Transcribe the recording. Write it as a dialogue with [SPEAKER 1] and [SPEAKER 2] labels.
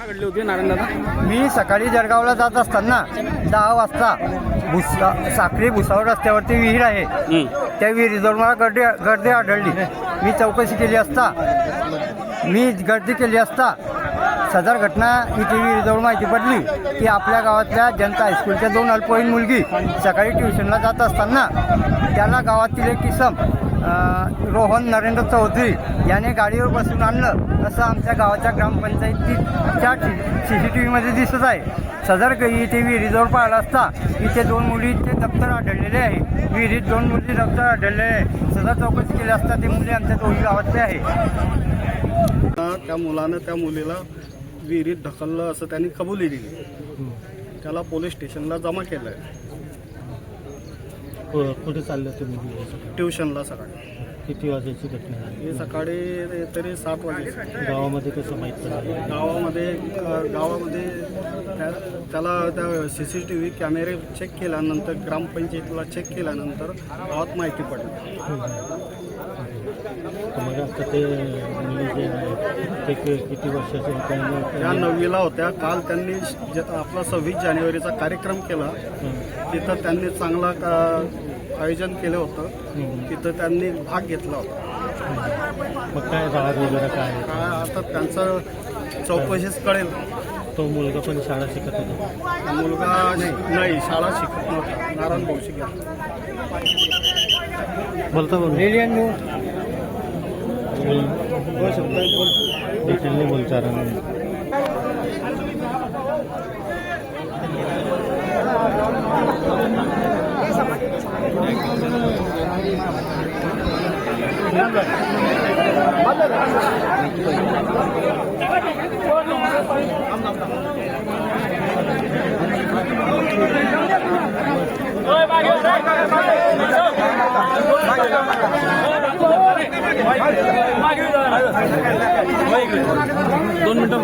[SPEAKER 1] घटना घडली होती नारायणदादा
[SPEAKER 2] मी सकाळी जळगावला जात असताना दहा वाजता भुसा साखरी भुसावळ रस्त्यावरती विहीर आहे.
[SPEAKER 1] हं.
[SPEAKER 2] त्या विहिरीजवळ मला गर्दी गर्दी आढळली. मी चौकशी केली असता मी गर्दी केली असता सदर घटना इथे विहिरीजवळ माहिती पडली की आपल्या गावातल्या जनता हायस्कूलच्या दोन अल्पवयीन मुलगी सकाळी ट्युशनला जात असताना त्याला गावातील एक किसम रोहन नरेंद्र चौधरी याने गाडीवर बसून आणलं. असं आमच्या गावाच्या ग्रामपंचायतीच्या सी सी टी व्हीमध्ये दिसत आहे. सदर ग- इथे विहिरीजवळ पाहिला असता इथे दोन मुलीचे दप्तर आढळलेले आहे. विहिरीत दोन मुली दप्तर आढळलेले आहे. सदर चौकशी केली असता ते मुली आमच्या दोन्ही गावातले आहे.
[SPEAKER 3] त्या मुलानं त्या मुलीला विहिरीत ढकललं असं त्यांनी कबुली दिली. त्याला पोलीस स्टेशनला जमा केलं आहे
[SPEAKER 4] कुठे चाललं तुम्ही
[SPEAKER 3] ट्युशनला सकाळी.
[SPEAKER 4] किती वाजायची घटना झाली?
[SPEAKER 3] हे सकाळी तरी सात वाजे
[SPEAKER 4] गावामध्ये कसं माहीत पडलं?
[SPEAKER 3] गावामध्ये गावामध्ये त्या त्याला त्या सी सी टी व्ही कॅमेरे चेक केल्यानंतर ग्रामपंचायतीला चेक केल्यानंतर गावात माहिती पडली.
[SPEAKER 4] मग आता ते मुली जे आहे ते कि- किती वर्षाचे होते
[SPEAKER 3] त्या
[SPEAKER 4] आणि
[SPEAKER 3] नववीला होत्या काल त्यांनी ज- आपला सव्वीस जानेवारीचा कार्यक्रम केला तिथं त्यांनी चांगला का- आयोजन केलं होतं.
[SPEAKER 4] हं.
[SPEAKER 3] तिथं त्यांनी भाग घेतला होता.
[SPEAKER 4] मग काय राग वगैरे काय? आहे?
[SPEAKER 3] काय आता त्यांचं चौकशीच कळेल.
[SPEAKER 4] तो मुलगा पण शाळा शिकत होता?
[SPEAKER 3] मुलगा नाही नाही, शाळा शिकत नव्हता. नारायण भाऊ शिकत
[SPEAKER 4] बोलता ডিটেলে
[SPEAKER 2] বলছেন ওই
[SPEAKER 4] বাগে বাগে বাগে
[SPEAKER 1] दोन मिनटं